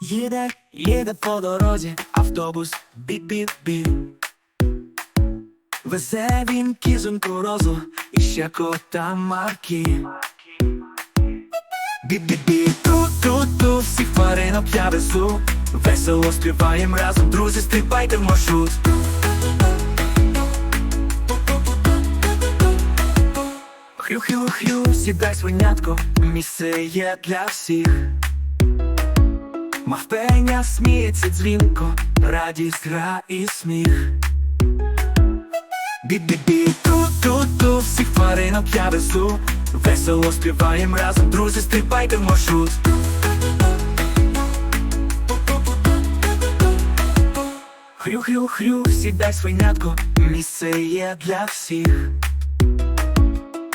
Їде, їде по дорозі, автобус бі-бі-бі. Везе він кізоньку розу і ще кота марки. Бі-бі-бі, ту-ту-ту, всіх тваринок я везу. Весело співаєм разом, друзі, стрибайте в маршрут. Хрю-хрю-хрю, сідай свинятко, місце є для всіх. Мавпеня сміється дзвінко, радість, гра і сміх. Бі-бі-бі, ту-ту-ту, всіх тваринок я везу. Весело співаєм разом, друзі, стрибайте в маршрут. Хрю-хрю-хрю, сідай свинятко, місце є для всіх.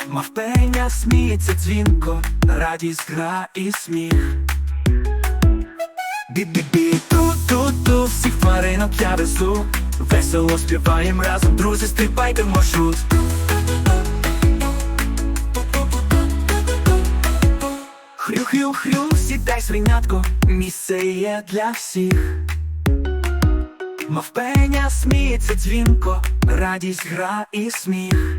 Мавпеня сміється дзвінко, радість, гра і сміх. Бі-бі-бі, ту-ту-ту, всіх тваринок я везу. Весело співаєм разом, друзі, стрибайте в маршрут. Хрю-хрю-хрю, сідай свинятко, місце є для всіх. Мавпеня сміється дзвінко, радість, гра і сміх.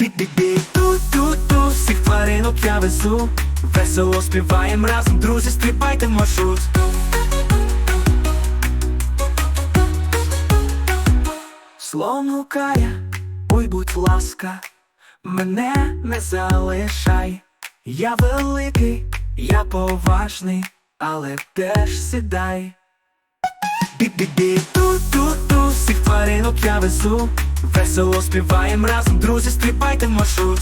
Бі-бі-бі, ту-ту-ту, всіх тваринок я везу. Весело співаєм разом, друзі, стрибайте в маршрут. Слон гукає, ой, будь ласка, мене не залишай. Я великий, я поважний, але теж сідай. Бі-бі-бі, ту-ту-ту, всіх тваринок я везу. Весело співаєм разом, друзі, стрибайте в маршрут.